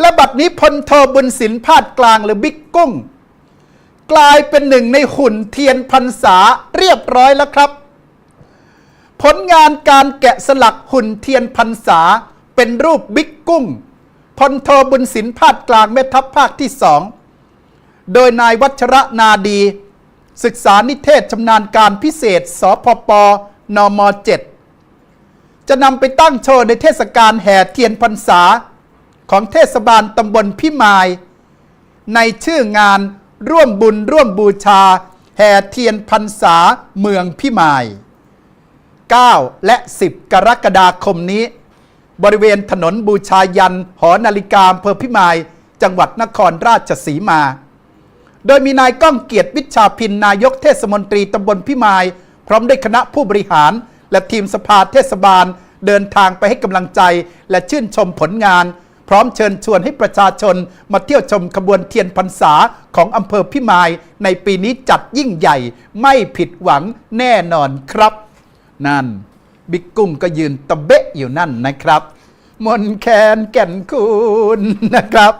และบัดนี้พลโทบุญสินพาดกลางหรือบิ๊กกุ้ง กลายเป็นหนึ่งในหุ่นเทียนพรรษาเรียบร้อยแล้วครับ ผลงานการแกะสลักหุ่นเทียนพรรษาเป็นรูปบิ๊กกุ้งพลโทบุญสินพาดกลางแม่ทัพภาคที่สองโดยนายวัชระนาดี ศึกษานิเทศชำนาญการพิเศษ สพปนม 7 จะนำไปตั้งโชว์ในเทศกาลแห่เทียนพรรษา ของเทศบาลตำบลพิมาย ในชื่องานร่วมบุญร่วมบูชา แห่เทียนพรรษาเมืองพิมาย 9 และ 10 กรกฎาคมนี้ บริเวณถนนบูชายัน หอนาฬิกาอำเภอพิมาย จังหวัดนครราชสีมา โดยมีนายก้องเกียรติวิชาพินนายกเทศมนตรีตำบลพิมาย พร้อมด้วยคณะผู้บริหาร และทีมสภาเทศบาล เดินทางไปให้กำลังใจ และชื่นชมผลงาน พร้อมเชิญชวนให้ประชาชนมาเที่ยวชมขบวนเทียนพรรษาของอำเภอพิมาย ในปีนี้จัดยิ่งใหญ่ไม่ผิดหวังแน่นอนครับ นั่นบิ๊กกุ้งก็ยืนตะเบะอยู่นั่นนะครับ มนแคนแก่นคูณนะครับ